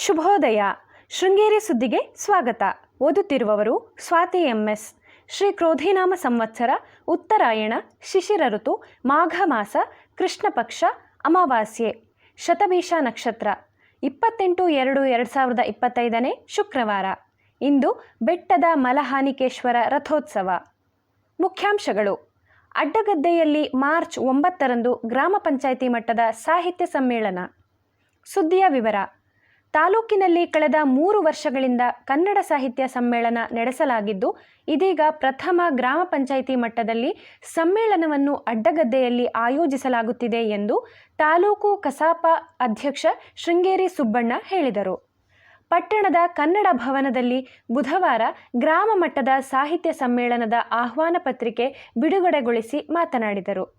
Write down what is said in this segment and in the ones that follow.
ಶುಭೋದಯ. ಶೃಂಗೇರಿ ಸುದ್ದಿಗೆ ಸ್ವಾಗತ. ಓದುತ್ತಿರುವವರು ಸ್ವಾತಿ ಎಂಎಸ್ ಶ್ರೀ ಕ್ರೋಧಿನಾಮ ಸಂವತ್ಸರ, ಉತ್ತರಾಯಣ, ಶಿಶಿರ ಋತು, ಮಾಘ ಮಾಸ ಕೃಷ್ಣ ಪಕ್ಷ ಅಮಾವಾಸ್ಯೆ, ಶತಭೀಷ ನಕ್ಷತ್ರ. ಇಪ್ಪತ್ತೆಂಟು ಎರಡು ಎರಡು ಸಾವಿರದ ಇಪ್ಪತ್ತೈದನೇ ಶುಕ್ರವಾರ. ಇಂದು ಬೆಟ್ಟದ ಮಲಹಾನಿಕೇಶ್ವರ ರಥೋತ್ಸವ. ಮುಖ್ಯಾಂಶಗಳು. ಅಡ್ಡಗದ್ದೆಯಲ್ಲಿ ಮಾರ್ಚ್ ಒಂಬತ್ತರಂದು ಗ್ರಾಮ ಪಂಚಾಯಿತಿ ಮಟ್ಟದ ಸಾಹಿತ್ಯ ಸಮ್ಮೇಳನ. ಸುದ್ದಿಯ ವಿವರ. ತಾಲೂಕಿನಲ್ಲಿ ಕಳೆದ ಮೂರು ವರ್ಷಗಳಿಂದ ಕನ್ನಡ ಸಾಹಿತ್ಯ ಸಮ್ಮೇಳನ ನಡೆಸಲಾಗಿದ್ದು, ಇದೀಗ ಪ್ರಥಮ ಗ್ರಾಮ ಪಂಚಾಯಿತಿ ಮಟ್ಟದಲ್ಲಿ ಸಮ್ಮೇಳನವನ್ನು ಅಡ್ಡಗದ್ದೆಯಲ್ಲಿ ಆಯೋಜಿಸಲಾಗುತ್ತಿದೆ ಎಂದು ತಾಲೂಕು ಕಸಾಪ ಅಧ್ಯಕ್ಷ ಶೃಂಗೇರಿ ಸುಬ್ಬಣ್ಣ ಹೇಳಿದರು. ಪಟ್ಟಣದ ಕನ್ನಡ ಭವನದಲ್ಲಿ ಬುಧವಾರ ಗ್ರಾಮ ಮಟ್ಟದ ಸಾಹಿತ್ಯ ಸಮ್ಮೇಳನದ ಆಹ್ವಾನ ಪತ್ರಿಕೆ ಬಿಡುಗಡೆಗೊಳಿಸಿ ಮಾತನಾಡಿದರು.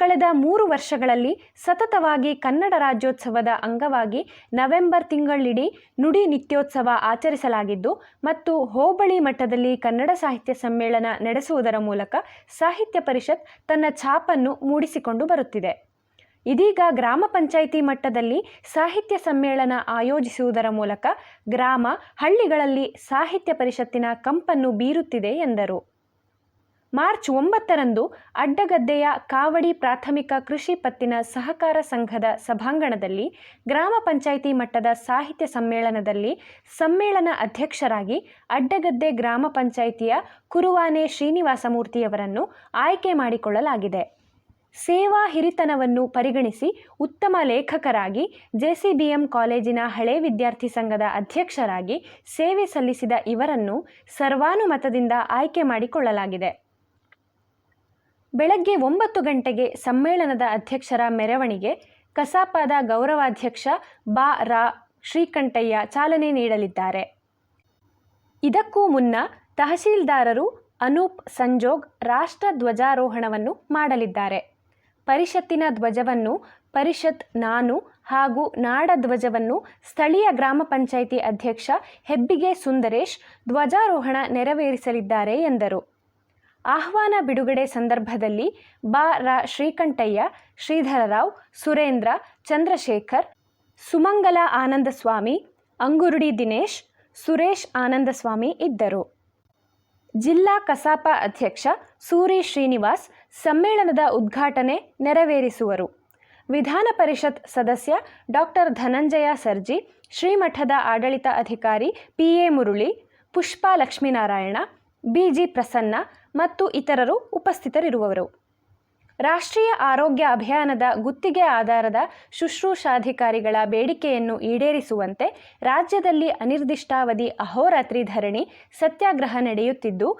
ಕಳೆದ ಮೂರು ವರ್ಷಗಳಲ್ಲಿ ಸತತವಾಗಿ ಕನ್ನಡ ರಾಜ್ಯೋತ್ಸವದ ಅಂಗವಾಗಿ ನವೆಂಬರ್ ತಿಂಗಳಿಡೀ ನುಡಿ ನಿತ್ಯೋತ್ಸವ ಆಚರಿಸಲಾಗಿದ್ದು ಮತ್ತು ಹೋಬಳಿ ಮಟ್ಟದಲ್ಲಿ ಕನ್ನಡ ಸಾಹಿತ್ಯ ಸಮ್ಮೇಳನ ನಡೆಸುವುದರ ಮೂಲಕ ಸಾಹಿತ್ಯ ಪರಿಷತ್ ತನ್ನ ಛಾಪನ್ನು ಮೂಡಿಸಿಕೊಂಡು ಬರುತ್ತಿದೆ. ಇದೀಗ ಗ್ರಾಮ ಪಂಚಾಯಿತಿ ಮಟ್ಟದಲ್ಲಿ ಸಾಹಿತ್ಯ ಸಮ್ಮೇಳನ ಆಯೋಜಿಸುವುದರ ಮೂಲಕ ಗ್ರಾಮ ಹಳ್ಳಿಗಳಲ್ಲಿ ಸಾಹಿತ್ಯ ಪರಿಷತ್ತಿನ ಕಂಪನ್ನು ಬೀರುತ್ತಿದೆ ಎಂದರು. ಮಾರ್ಚ್ ಒಂಬತ್ತರಂದು ಅಡ್ಡಗದ್ದೆಯ ಕಾವಡಿ ಪ್ರಾಥಮಿಕ ಕೃಷಿ ಪತ್ತಿನ ಸಹಕಾರ ಸಂಘದ ಸಭಾಂಗಣದಲ್ಲಿ ಗ್ರಾಮ ಪಂಚಾಯಿತಿ ಮಟ್ಟದ ಸಾಹಿತ್ಯ ಸಮ್ಮೇಳನದಲ್ಲಿ ಸಮ್ಮೇಳನ ಅಧ್ಯಕ್ಷರಾಗಿ ಅಡ್ಡಗದ್ದೆ ಗ್ರಾಮ ಪಂಚಾಯಿತಿಯ ಕುರುವಾನೆ ಶ್ರೀನಿವಾಸಮೂರ್ತಿಯವರನ್ನು ಆಯ್ಕೆ ಮಾಡಿಕೊಳ್ಳಲಾಗಿದೆ. ಸೇವಾ ಹಿರಿತನವನ್ನು ಪರಿಗಣಿಸಿ ಉತ್ತಮ ಲೇಖಕರಾಗಿ ಜೆಸಿಬಿಎಂ ಕಾಲೇಜಿನ ಹಳೆ ವಿದ್ಯಾರ್ಥಿ ಸಂಘದ ಅಧ್ಯಕ್ಷರಾಗಿ ಸೇವೆ ಸಲ್ಲಿಸಿದ ಇವರನ್ನು ಸರ್ವಾನುಮತದಿಂದ ಆಯ್ಕೆ ಮಾಡಿಕೊಳ್ಳಲಾಗಿದೆ. ಬೆಳಗ್ಗೆ ಒಂಬತ್ತು ಗಂಟೆಗೆ ಸಮ್ಮೇಳನದ ಅಧ್ಯಕ್ಷರ ಮೆರವಣಿಗೆ ಕಸಾಪದ ಗೌರವಾಧ್ಯಕ್ಷ ಬಾ ರಾ ಶ್ರೀಕಂಠಯ್ಯ ಚಾಲನೆ ನೀಡಲಿದ್ದಾರೆ. ಇದಕ್ಕೂ ಮುನ್ನ ತಹಶೀಲ್ದಾರರು ಅನೂಪ್ ಸಂಜೋಗ್ ರಾಷ್ಟ್ರ ಧ್ವಜಾರೋಹಣವನ್ನು ಮಾಡಲಿದ್ದಾರೆ. ಪರಿಷತ್ತಿನ ಧ್ವಜವನ್ನು ಪರಿಷತ್ ನಾನು ಹಾಗೂ ನಾಡ ಧ್ವಜವನ್ನು ಸ್ಥಳೀಯ ಗ್ರಾಮ ಪಂಚಾಯಿತಿ ಅಧ್ಯಕ್ಷ ಹೆಬ್ಬಿಗೆ ಸುಂದರೇಶ್ ಧ್ವಜಾರೋಹಣ ನೆರವೇರಿಸಲಿದ್ದಾರೆ ಎಂದರು. ಆಹ್ವಾನ ಬಿಡುಗಡೆ ಸಂದರ್ಭದಲ್ಲಿ ಬಾ ರಾ ಶ್ರೀಕಂಠಯ್ಯ ಶ್ರೀಧರರಾವ್ ಸುರೇಂದ್ರ, ಚಂದ್ರಶೇಖರ್, ಸುಮಂಗಲ ಆನಂದಸ್ವಾಮಿ, ಅಂಗುರುಡಿ ದಿನೇಶ್, ಸುರೇಶ್ ಆನಂದಸ್ವಾಮಿ ಇದ್ದರು. ಜಿಲ್ಲಾ ಕಸಾಪ ಅಧ್ಯಕ್ಷ ಸೂರಿ ಶ್ರೀನಿವಾಸ್ ಸಮ್ಮೇಳನದ ಉದ್ಘಾಟನೆ ನೆರವೇರಿಸುವರು. ವಿಧಾನ ಪರಿಷತ್ ಸದಸ್ಯ ಡಾಕ್ಟರ್ ಧನಂಜಯ ಸರ್ಜಿ, ಶ್ರೀಮಠದ ಆಡಳಿತ ಅಧಿಕಾರಿ PA Murali, Pushpa Lakshminarayana B G Prasanna ಮತ್ತು ಇತರರು ಉಪಸ್ಥಿತರಿರುವವರು. ರಾಷ್ಟ್ರೀಯ ಆರೋಗ್ಯ ಅಭಿಯಾನದ ಗುತ್ತಿಗೆ ಆಧಾರದ ಶುಶ್ರೂಷಾಧಿಕಾರಿಗಳ ಬೇಡಿಕೆಯನ್ನು ಈಡೇರಿಸುವಂತೆ ರಾಜ್ಯದಲ್ಲಿ ಅನಿರ್ದಿಷ್ಟಾವಧಿ ಅಹೋರಾತ್ರಿ ಧರಣಿ ಸತ್ಯಾಗ್ರಹ ನಡೆಯುತ್ತಿದ್ದು,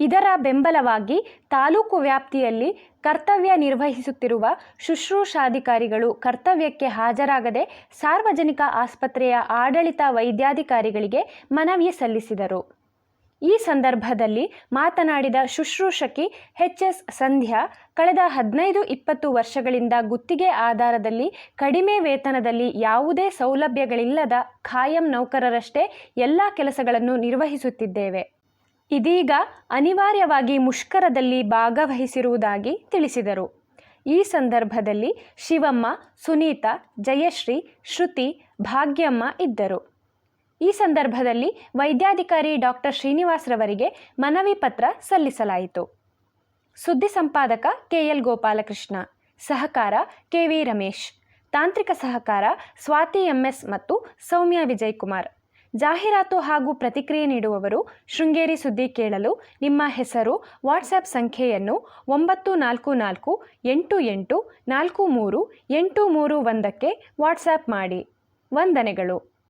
ಇದರ ಬೆಂಬಲವಾಗಿ ತಾಲೂಕು ವ್ಯಾಪ್ತಿಯಲ್ಲಿ ಕರ್ತವ್ಯ ನಿರ್ವಹಿಸುತ್ತಿರುವ ಶುಶ್ರೂಷಾಧಿಕಾರಿಗಳು ಕರ್ತವ್ಯಕ್ಕೆ ಹಾಜರಾಗದೆ ಸಾರ್ವಜನಿಕ ಆಸ್ಪತ್ರೆಯ ಆಡಳಿತ ವೈದ್ಯಾಧಿಕಾರಿಗಳಿಗೆ ಮನವಿ ಸಲ್ಲಿಸಿದರು. ಈ ಸಂದರ್ಭದಲ್ಲಿ ಮಾತನಾಡಿದ ಶುಶ್ರೂಷಕಿ ಎಚ್ ಎಸ್ ಸಂಧ್ಯಾ, ಕಳೆದ ಹದಿನೈದು ಇಪ್ಪತ್ತು ವರ್ಷಗಳಿಂದ ಗುತ್ತಿಗೆ ಆಧಾರದಲ್ಲಿ ಕಡಿಮೆ ವೇತನದಲ್ಲಿ ಯಾವುದೇ ಸೌಲಭ್ಯಗಳಿಲ್ಲದ ಖಾಯಂ ನೌಕರರಷ್ಟೇ ಎಲ್ಲ ಕೆಲಸಗಳನ್ನು ನಿರ್ವಹಿಸುತ್ತಿದ್ದೇವೆ. ಇದೀಗ ಅನಿವಾರ್ಯವಾಗಿ ಮುಷ್ಕರದಲ್ಲಿ ಭಾಗವಹಿಸಿರುವುದಾಗಿ ತಿಳಿಸಿದರು. ಈ ಸಂದರ್ಭದಲ್ಲಿ ಶಿವಮ್ಮ, ಸುನೀತಾ, ಜಯಶ್ರೀ, ಶ್ರುತಿ, ಭಾಗ್ಯಮ್ಮ ಇದ್ದರು. ಈ ಸಂದರ್ಭದಲ್ಲಿ ವೈದ್ಯಾಧಿಕಾರಿ ಡಾಕ್ಟರ್ ಶ್ರೀನಿವಾಸ್ ರವರಿಗೆ ಮನವಿ ಪತ್ರ ಸಲ್ಲಿಸಲಾಯಿತು. ಸುದ್ದಿ ಸಂಪಾದಕ ಕೆಎಲ್ ಗೋಪಾಲಕೃಷ್ಣ, ಸಹಕಾರ ಕೆವಿ ರಮೇಶ್, ತಾಂತ್ರಿಕ ಸಹಕಾರ ಸ್ವಾತಿ ಎಂಎಸ್ ಮತ್ತು ಸೌಮ್ಯ ವಿಜಯಕುಮಾರ್. ಜಾಹೀರಾತು ಹಾಗೂ ಪ್ರತಿಕ್ರಿಯೆ ನೀಡುವವರು ಶೃಂಗೇರಿ ಸುದ್ದಿ ಕೇಳಲು ನಿಮ್ಮ ಹೆಸರು, ವಾಟ್ಸ್ಆ್ಯಪ್ ಸಂಖ್ಯೆಯನ್ನು ಒಂಬತ್ತು ನಾಲ್ಕು ನಾಲ್ಕು ಎಂಟು ಎಂಟು ನಾಲ್ಕು ಮೂರು ಎಂಟು ಮೂರು ಒಂದಕ್ಕೆ ವಾಟ್ಸ್ಆ್ಯಪ್ ಮಾಡಿ. ವಂದನೆಗಳು.